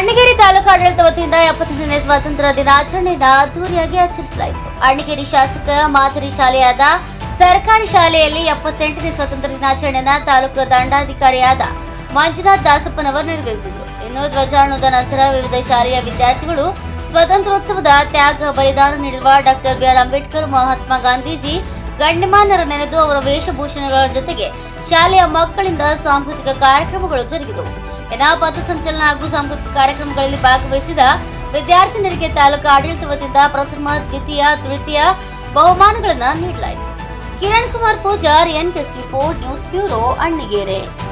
ತಾಲೂಕು ಆಡಳಿತ ವತಿಯಿಂದ ಎಪ್ಪತ್ತನೇ ಸ್ವಾತಂತ್ರ್ಯ ದಿನಾಚರಣೆಯನ್ನು ಅದ್ದೂರಿಯಾಗಿ ಆಚರಿಸಲಾಯಿತು. ಅಣ್ಣಗಿರಿ ಶಾಸಕ, ಮಾದರಿ ಶಾಲೆಯಾದ ಸರ್ಕಾರಿ ಶಾಲೆಯಲ್ಲಿ ಎಪ್ಪತ್ತೆಂಟನೇ ಸ್ವಾತಂತ್ರ್ಯ ದಿನಾಚರಣೆಯನ್ನ ತಾಲೂಕು ದಂಡಾಧಿಕಾರಿಯಾದ ಮಂಜುನಾಥ್ ದಾಸಪ್ಪನವರು ನೆರವೇರಿಸಿದರು. ಇನ್ನು ಧ್ವಜಾರೋಹಣದ ನಂತರ ವಿವಿಧ ಶಾಲೆಯ ವಿದ್ಯಾರ್ಥಿಗಳು ಸ್ವಾತಂತ್ರ್ಯೋತ್ಸವದ ತ್ಯಾಗ ಬಲಿದಾನ ನೀಡಿರುವ doctor B R. Ambedkar, Mahatma Gandhiji ಗಣ್ಯಮಾನ್ಯರ ನೆನೆದು ಅವರ ವೇಷಭೂಷಣಗಳ ಜೊತೆಗೆ ಶಾಲೆಯ ಮಕ್ಕಳಿಂದ ಸಾಂಸ್ಕೃತಿಕ ಕಾರ್ಯಕ್ರಮಗಳು ಜರುಗಿದವು. ಎನ್ನ ಪಥಸಂಚಲನ ಹಾಗೂ ಸಾಂಸ್ಕೃತಿಕ ಕಾರ್ಯಕ್ರಮಗಳಲ್ಲಿ ಭಾಗವಹಿಸಿದ ವಿದ್ಯಾರ್ಥಿನಿಯರಿಗೆ ತಾಲೂಕು ಆಡಳಿತ ವತಿಯಿಂದ ಪ್ರಥಮ, ದ್ವಿತೀಯ, ತೃತೀಯ ಬಹುಮಾನಗಳನ್ನು ನೀಡಲಾಯಿತು. Kiran Kumar Pujar N four news bureau, Annigeri.